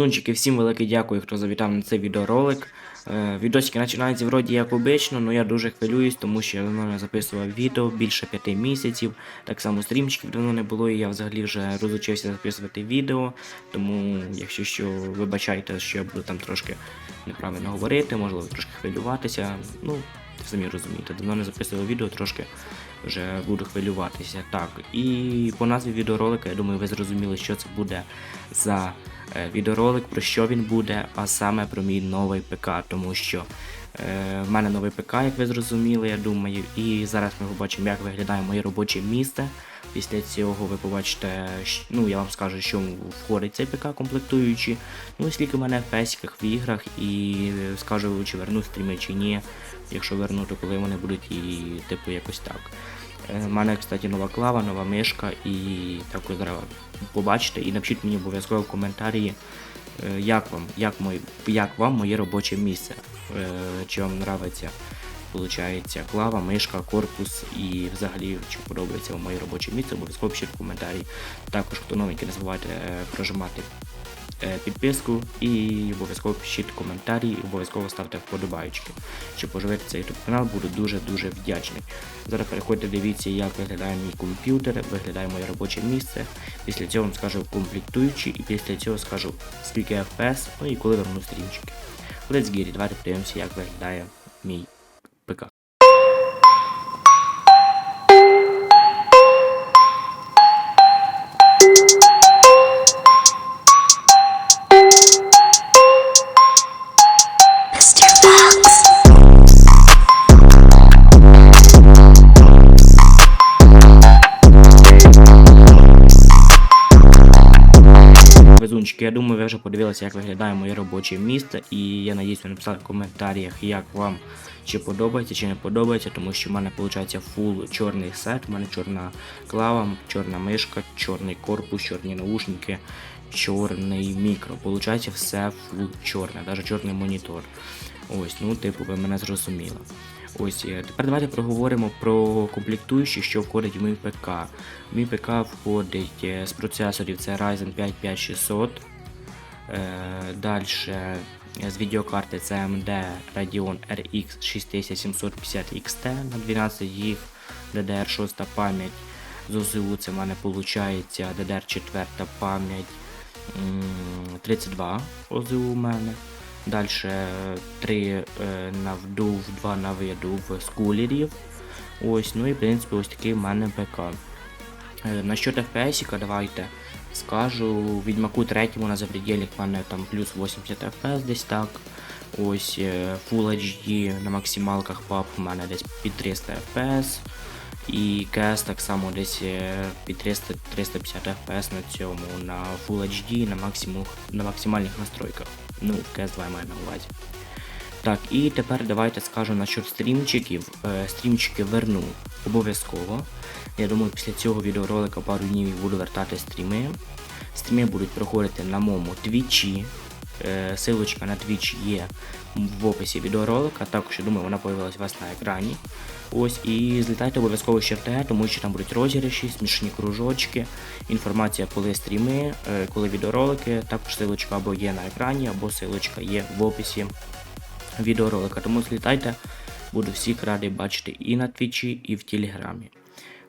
Везунчики, всім велике дякую, хто завітав на цей відеоролик. Е, відосики починаються вроді як обично, але я дуже хвилююсь, тому що я давно не записував відео більше п'яти місяців. Так само стрімчиків давно не було, і я взагалі вже розучився записувати відео. Тому, якщо що, вибачайте, що я буду там трошки неправильно говорити, можливо, трошки хвилюватися. Ну, самі розумієте, давно не записував відео, трошки вже буду хвилюватися. Так, і по назві відеоролика, я думаю, ви зрозуміли, що це буде за е, відеоролик, про що він буде, а саме про мій новий ПК, тому що в мене новий ПК, як ви зрозуміли, я думаю, і зараз ми побачимо, як виглядає моє робоче місце. Після цього ви побачите, ну я вам скажу, що входить цей ПК комплектуючий, ну скільки в мене в песіках в іграх, і скажу, чи верну стріми чи ні. Якщо верну, то коли вони будуть і типу якось так. У мене, кстати, нова клава, нова мишка, і також зараз побачите. І напишіть мені обов'язково в коментарі, е, як вам, як, мої, як вам моє робоче місце. Е, Чи вам подобається Получається клава, мишка, корпус і взагалі чи подобається вам моє робоче місце, обов'язково пишіть в коментарі. Також хто новенький, не забувайте е, прожимати е, підписку і обов'язково пишіть коментарі, і обов'язково ставте вподобайки. Щоб поживити цей YouTube канал, буду дуже-дуже вдячний. Зараз переходьте, дивіться, як виглядає мій комп'ютер, виглядає моє робоче місце. Після цього вам скажу комплектуючі, і після цього скажу скільки FPS, ну і коли верну стрімчики. Let's get it, давайте подивимося, як виглядає мій ПК. Везунчики, я думаю, ви вже подивилися, як виглядає моє робоче місце, і я надіюсь, ви написали в коментарях, як вам чи подобається, чи не подобається, тому що в мене виходить фул чорний сет, у мене чорна клава, чорна мишка, чорний корпус, чорні наушники, чорний мікро. Получається все фул чорне, навіть чорний монітор. Ось, ну, типу, ви мене зрозуміли. Ось е, тепер давайте проговоримо про комплектуючі, що входить в мій ПК. В мій ПК входить е, з процесорів це Ryzen 5 5600. Е, Далі з відеокарти це AMD Radeon RX 6750 XT на 12 ГБ, DDR6 пам'ять. З ОЗУ це в мене виходить DDR4 пам'ять 32 ОЗУ у мене. Далі 3 на вдув, 2 на видув з кулерів. Ось, ну і в принципі ось такий в мене ПК. Е, Насчет FPS, давайте скажу. Відьмаку третьому на запредельник в мене там плюс 80 FPS десь так. Ось е, Full HD на максималках PUBG в мене десь під 300 FPS. І CS так само десь е, під 300 350 FPS на цьому, на Full HD, на, максимум, на максимальних настройках. Ну, в CS 2 я маю на увазі. Так, і тепер давайте скажу насчет стрімчиків. Е, стрімчики верну обов'язково. Я думаю, після цього відеоролика пару днів буду вертати стріми. Стріми будуть проходити на моєму твічі. Е, Силочка на твіч є в описі відеоролика, також я думаю, вона появилась у вас на екрані. Ось і злітайте обов'язково ще в ТГ, тому що там будуть розіграші, смішні кружочки, інформація, коли стріми, е, коли відеоролики, також силочка або є на екрані, або силочка є в описі відеоролика. Тому злітайте, буду всіх радий бачити і на твічі, і в телеграмі.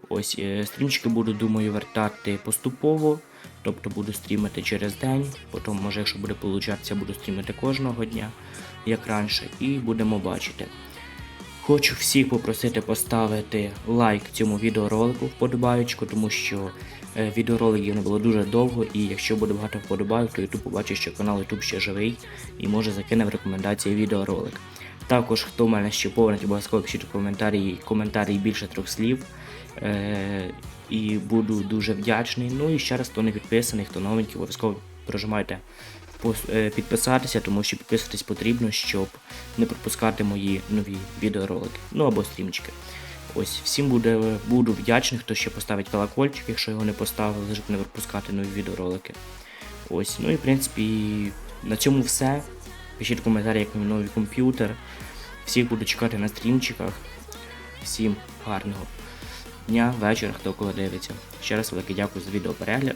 Ось е, стрімчики буду, думаю, вертати поступово. Тобто буду стрімити через день, потім, може, якщо буде получатися, буду стрімити кожного дня, як раніше, і будемо бачити. Хочу всіх попросити поставити лайк цьому відеоролику, вподобаючку, тому що е, відеороликів не було дуже довго, і якщо буде багато вподобайок, то YouTube побачить, що канал YouTube ще живий і може закине в рекомендації відеоролик. Також, хто в мене ще повнить, обов'язково пишіть коментарі, коментарі більше трьох слів. І буду дуже вдячний. Ну і ще раз, хто не підписаний, хто новенький, обов'язково прожимайте е, підписатися, тому що підписуватись потрібно, щоб не пропускати мої нові відеоролики. Ну або стрімчики. Ось, всім буде, буду вдячний, хто ще поставить колокольчик, якщо його не поставили, щоб не пропускати нові відеоролики. Ось, ну і в принципі на цьому все. Пишіть в коментарі, як мій новий комп'ютер. Всіх буду чекати на стрімчиках. Всім гарного дня, вечора, хто коли дивиться. Ще раз велике дякую за відеоперегляд.